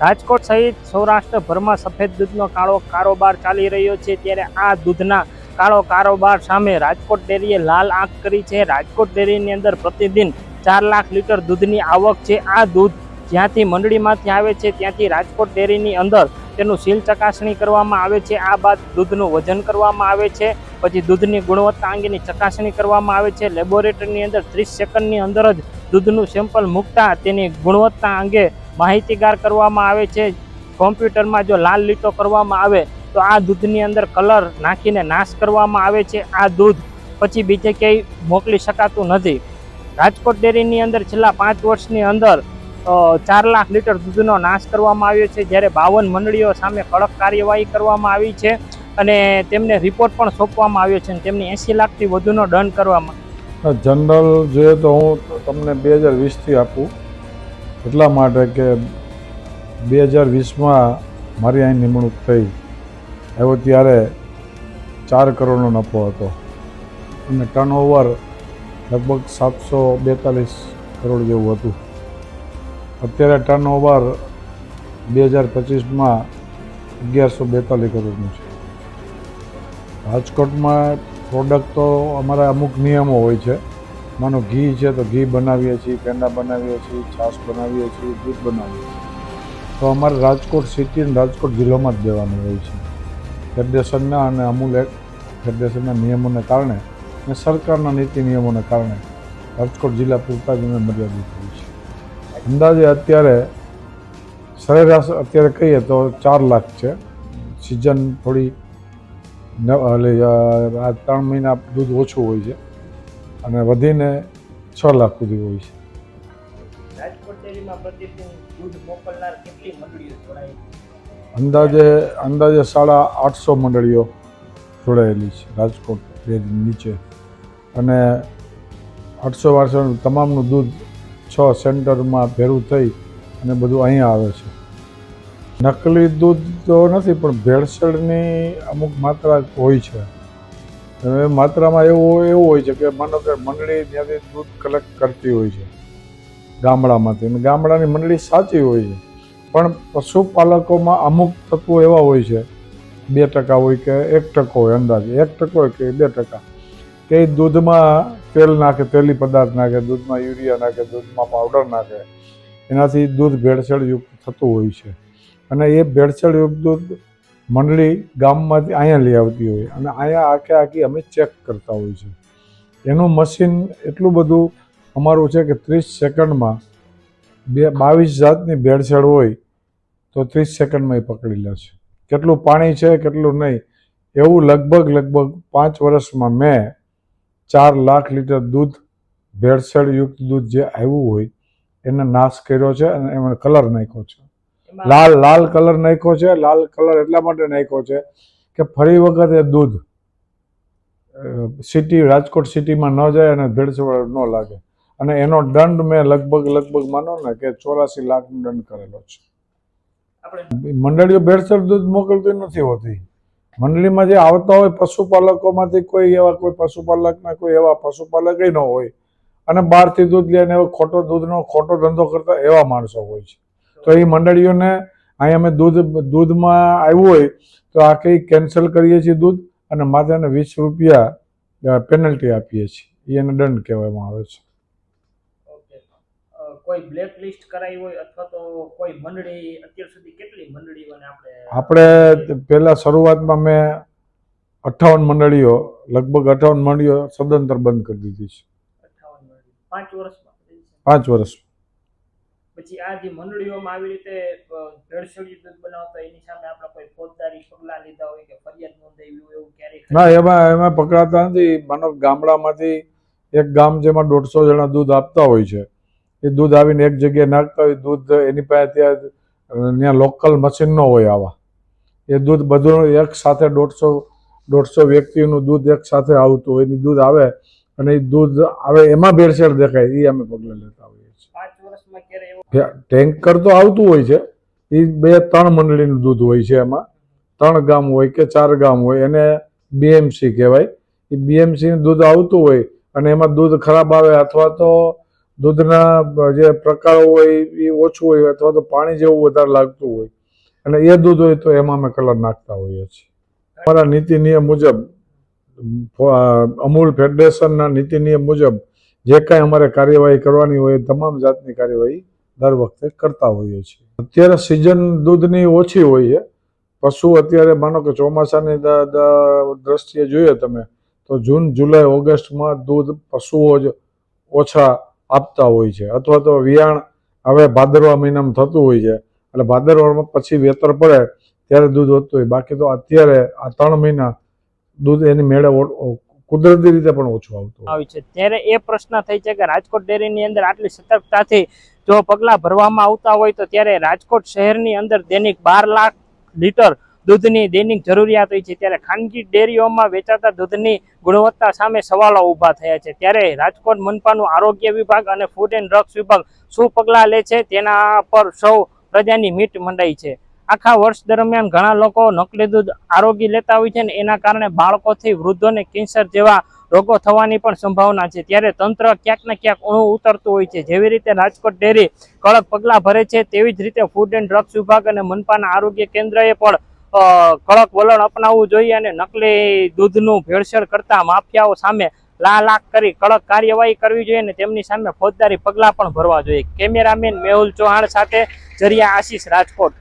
રાજકોટ સહિત સૌરાષ્ટ્રભરમાં સફેદ દૂધનો કાળો કારોબાર ચાલી રહ્યો છે. ત્યારે આ દૂધના કાળો કારોબાર સામે રાજકોટ ડેરીએ લાલ આંખ કરી છે. રાજકોટ ડેરીની અંદર પ્રતિદિન ચાર લાખ લીટર દૂધની આવક છે. આ દૂધ જ્યાંથી મંડળીમાંથી આવે છે, ત્યાંથી રાજકોટ ડેરીની અંદર તેનું સીલ ચકાસણી કરવામાં આવે છે. આ બાદ દૂધનું વજન કરવામાં આવે છે. પછી દૂધની ગુણવત્તા અંગેની ચકાસણી કરવામાં આવે છે. લેબોરેટરીની અંદર ત્રીસ સેકન્ડની અંદર જ દૂધનું સેમ્પલ મૂકતા તેની ગુણવત્તા અંગે માહિતીગાર કરવામાં આવે છે. કોમ્પ્યુટરમાં જો લાલ લીટો કરવામાં આવે, તો આ દૂધની અંદર કલર નાખીને નાશ કરવામાં આવે છે આ દૂધ. પછી બીજે ક્યાંય મોકલી શકાતું નથી. રાજકોટ ડેરીની અંદર છેલ્લા પાંચ વર્ષની અંદર ચાર લાખ લીટર દૂધનો નાશ કરવામાં આવ્યો છે. જ્યારે બાવન મંડળીઓ સામે કડક કાર્યવાહી કરવામાં આવી છે અને તેમને રિપોર્ટ પણ સોંપવામાં આવ્યો છે અને તેમને એંસી લાખથી વધુનો દંડ કરવામાં જનરલ જોઈએ તો હું તમને બે હજાર વીસથી આપું. એટલા માટે કે બે હજાર વીસમાં મારી અહીં નિમણૂક થઈ. આવ્યો ત્યારે ચાર કરોડનો નફો હતો. અને ટર્નઓવર લગભગ સાતસો બેતાલીસ કરોડ જેવું હતું. અત્યારે ટર્નઓવર બે હજાર પચીસમાં અગિયારસો બેતાલીસ કરોડનું છે. રાજકોટમાં પ્રોડક્ટ તો અમારા અમુક નિયમો હોય છે. માનો ઘી છે તો ઘી બનાવીએ છીએ, પેંડા બનાવીએ છીએ, છાશ બનાવીએ છીએ, દૂધ બનાવીએ છીએ. તો અમારે રાજકોટ સિટી અને રાજકોટ જિલ્લામાં જ દેવાનું હોય છે. ફેડરેશનના અને અમૂલ એક ફેડરેશનના નિયમોને કારણે અને સરકારના નીતિ નિયમોને કારણે રાજકોટ જિલ્લા પૂરતા જ અમે મર્યાદિત હોય છે અંદાજે અત્યારે સરેરાશ અત્યારે કહીએ તો ચાર લાખ છે. સિઝન થોડી એટલે આ ત્રણ મહિના દૂધ ઓછું હોય છે. અને વધીને છ લાખ સુધી હોય છે. અંદાજે અંદાજે સાડા આઠસો મંડળીઓ જોડાયેલી છે રાજકોટ ડેરી નીચે. અને આઠસો વાળસો તમામનું દૂધ છ સેન્ટરમાં ભેરું થઈ અને બધું અહીંયા આવે છે. નકલી દૂધ તો નથી પણ ભેળસેળની અમુક માત્રા હોય છે. હવે માત્રામાં એવું એવું હોય છે કે માનો કે મંડળી ત્યાંથી દૂધ કલેક્ટ કરતી હોય છે. ગામડામાંથી. અને ગામડાની મંડળી સાચી હોય છે. પણ પશુપાલકોમાં અમુક તત્વો એવા હોય છે. બે ટકા હોય કે એક ટકો હોય અંદાજે. એક ટકો હોય કે બે ટકા. કે દૂધમાં તેલ નાખે, તેલી પદાર્થ નાખે, દૂધમાં યુરિયા નાખે, દૂધમાં પાવડર નાખે. એનાથી દૂધ ભેળસેળયુક્ત થતું હોય છે. અને એ ભેળસેળયુક્ત દૂધ મંડળી ગામમાંથી અહીંયા લઈ આવતી હોય અને અહીંયા આખે આખી અમે ચેક કરતા હોય છે. એનું મશીન એટલું બધું અમારું છે કે ત્રીસ સેકન્ડમાં બે બાવીસ જાતની ભેળસેળ હોય તો ત્રીસ સેકન્ડમાં એ પકડી લે છે. કેટલું પાણી છે, કેટલું નહીં, એવું લગભગ લગભગ પાંચ વર્ષમાં મેં ચાર લાખ લીટર દૂધ, ભેળસેળયુક્ત દૂધ જે આવ્યું હોય, એને નાશ કર્યો છે અને એમાં કલર નાખ્યો છે. લાલ લાલ કલર નાખ્યો છે. લાલ કલર એટલા માટે નાખ્યો છે કે ફરી વખત એ દૂધ સિટી રાજકોટ સિટીમાં ન જાય અને ભેળસેળ ન લાગે. અને એનો દંડ મેં લગભગ લગભગ માનો ને કે ચોરાસી લાખનો દંડ કરેલો છે. મંડળીઓ ભેળસેળ દૂધ મોકલતી નથી હોતી. મંડળીમાં જે આવતા હોય પશુપાલકોમાંથી કોઈ એવા કોઈ પશુપાલકના કોઈ એવા પશુપાલક ન હોય. અને બહારથી દૂધ લઈને એવો ખોટો દૂધનો ખોટો ધંધો કરતા એવા માણસો હોય છે. તો એ મંડળીઓને અહીં અમે દૂધ દૂધમાં આવ્યું હોય તો આ કંઈ કેન્સલ કરીએ છીએ દૂધ અને માતાને વીસ રૂપિયા પેનલ્ટી આપીએ છીએ. એને દંડ કહેવામાં આવે છે. કોઈ બ્લેક લિસ્ટ કરાવી હોય અથવા તો કોઈ મંડળી અત્યાર સુધી કેટલી મંડળીઓને આપણે આપણે પહેલાં શરૂઆતમાં મેં અઠ્ઠાવન મંડળીઓ લગભગ અઠાવન મંડળીઓ સદંતર બંધ કરી દીધી છે. પાંચ વર્ષમાં પાંચ વર્ષ પછી આ જે મંડળીઓમાં આવી રીતે ભેળસેળી દૂધ બનાવતા એની સામે આપણે કોઈ ફોજદારી પગલાં લીધા હોય કે ફરિયાદ નોંધાવી હોય એવું ક્યારેય ના એમાં એમાં પકડાતા નથી. માનો ગામડામાંથી એક ગામ જેમાં દોઢસો જણા દૂધ આપતા હોય છે. એ દૂધ આવીને એક જગ્યાએ નાખતા હોય. દૂધ એની પાસે ત્યાં ત્યાં લોકલ મશીન ન હોય આવા. એ દૂધ બધું એક સાથે દોઢસો દોઢસો વ્યક્તિનું દૂધ એક સાથે આવતું હોય. એની દૂધ આવે અને એ દૂધ આવે એમાં ભેળસેળ દેખાય. એ અમે પગલાં લેતા હોઈએ. ટેન્કર તો આવતું હોય છે. એ બે ત્રણ મંડળીનું દૂધ હોય છે એમાં. ત્રણ ગામ હોય કે ચાર ગામ હોય, એને બીએમસી કહેવાય. એ બીએમસીનું દૂધ આવતું હોય અને એમાં દૂધ ખરાબ આવે અથવા તો દૂધના જે પ્રકારો હોય એ ઓછું હોય અથવા તો પાણી જેવું વધારે લાગતું હોય. અને એ દૂધ હોય તો એમાં અમે કલર નાખતા હોઈએ છીએ. અમારા નીતિ નિયમ મુજબ અમૂલ ફેડરેશનના નીતિ નિયમ મુજબ જે કાંઈ અમારે કાર્યવાહી કરવાની હોય તમામ જાતની કાર્યવાહી દર વખતે કરતા હોઈએ છીએ. અત્યારે સિઝન દૂધની ઓછી હોય છે. પશુ અત્યારે માનો કે ચોમાસાની દ્રષ્ટિએ જોઈએ તમે, તો જૂન, જુલાઈ, ઓગસ્ટમાં દૂધ પશુઓ જ ઓછા આપતા હોય છે. અથવા તો વિયાણ હવે ભાદરવા મહિનામાં થતું હોય છે. એટલે ભાદરવામાં પછી વેતર પડે, ત્યારે દૂધ વધતું હોય. બાકી તો અત્યારે આ ત્રણ મહિના દૂધ એની મેળે કુદરતી રીતે પણ ઓછું આવતું હોય. છે. ત્યારે એ પ્રશ્ન થઈ છે કે રાજકોટ ડેરીની અંદર આટલી સતર્કતાથી જો પગલાં ભરવામાં આવતા હોય તો ત્યારે રાજકોટ શહેરની અંદર દૈનિક બાર લાખ લીટર દૂધની દૈનિક જરૂરિયાત હોય છે. ત્યારે ખાનગી ડેરીઓમાં વેચાતા દૂધની ગુણવત્તા સામે સવાલો ઊભા થયા છે. ત્યારે રાજકોટ મનપાનું આરોગ્ય વિભાગ અને ફૂડ એન્ડ ડ્રગ્સ વિભાગ શું પગલાં લે છે? તેના પર સૌ પ્રજાની મીટ મંડાઈ છે. આખા વર્ષ દરમિયાન ઘણા લોકો નકલી દૂધ આરોગી લેતા હોય છે ને એના કારણે બાળકોથી વૃદ્ધોને કેન્સર જેવા રોગો થવાની પણ સંભાવના છે. ત્યારે તંત્ર ક્યાંક ને ક્યાંક ઊણું ઉતરતું હોય છે. જેવી રીતે રાજકોટ ડેરી કડક પગલાં ભરે છે, તેવી જ રીતે ફૂડ એન્ડ ડ્રગ્સ વિભાગ અને મનપાના આરોગ્ય કેન્દ્રએ પણ કડક વલણ અપનાવવું જોઈએ અને નકલી દૂધનું ભેળસેળ કરતા માફિયાઓ સામે લા લાખ કરી કડક કાર્યવાહી કરવી જોઈએ અને તેમની સામે ફોજદારી પગલાં પણ ભરવા જોઈએ. કેમેરામેન મેહુલ ચૌહાણ સાથે જરિયા આશીષ રાજકોટ.